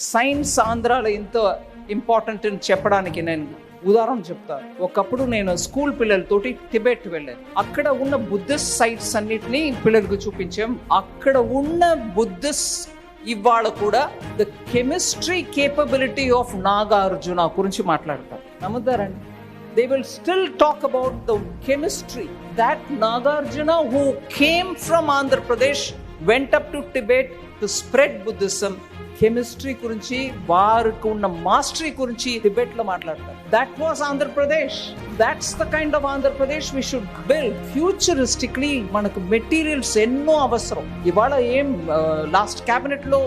Science ఆంధ్రాలో ఎంత important అని చెప్పడానికి నేను ఉదాహరణ చెప్తాను ఒకప్పుడు నేను స్కూల్ పిల్లలతోటి టిబెట్ వెళ్ళాను అక్కడ ఉన్న బుద్ధిస్ట్ సైట్స్ అన్నిటినీ పిల్లలకు చూపించాం. అక్కడ ఉన్న బుద్ధిస్ట్ ఇవాళ కూడా the chemistry capability of Nagarjuna గురించి మాట్లాడతారు నమ్ముతారండి? They will still talk about the chemistry that Nagarjuna who came from Andhra Pradesh Pradesh, went to Tibet to spread Buddhism chemistry గురించి వారికి ఉన్న మాస్టరీ గురించి డిబేట్లో మాట్లాడతారు that was Andhra Pradesh that's the kind of Andhra Pradesh we should build futuristically మనకు మెటీరియల్స్ ఎన్నో అవసరం ఇవాళ ఏం లాస్ట్ క్యాబినెట్లో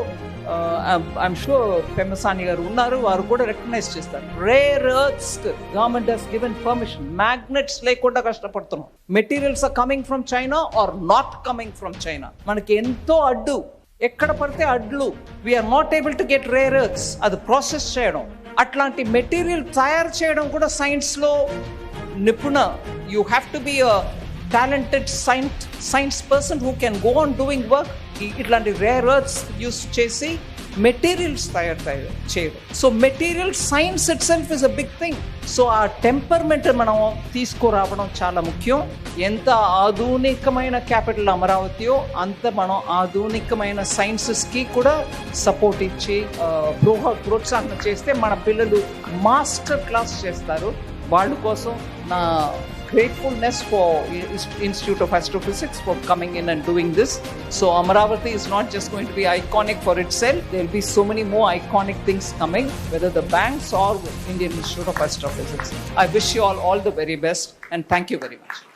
ఐఎమ్ షూర్ పెమ్మసాని గారు ఉన్నారు వారు కూడా రికగ్నైజ్ చేస్తారు rare earths government has given permission magnets లేకుండా కష్టపడుతున్నాం materials are coming from China are not coming from China మనకి ఎంతో అడ్డు ఎక్కడ పడితే అడ్లు. We are not able to get rare earths అది ప్రాసెస్ చేయడం. అట్లాంటి మెటీరియల్ తయారు చేయడం కూడా సైన్స్లో నిపుణ. You have to be a talented science science person who can go on doing work ఇట్లాంటి రేర్ ఎర్త్స్ యూస్ చేసి మెటీరియల్స్ తయారు తయారు చేయడం. So material science itself is a big thing so uh temperament మనం తీసుకురావడం చాలా ముఖ్యం. ఎంత ఆధునికమైన క్యాపిటల్ అమరావతియో అంత మనం ఆధునికమైన సైన్సెస్కి కూడా సపోర్ట్ ఇచ్చి ప్రోహ ప్రోత్సాహం చేస్తే మన పిల్లలు మాస్టర్ క్లాస్ చేస్తారు. వాళ్ళ కోసం నా gratefulness for Institute of Astrophysics for coming in and doing this. So Amaravati is not just going to be iconic for itself. There will be so many more iconic things coming, whether the banks or Indian Institute of Astrophysics. I wish you all all the very best and thank you very much.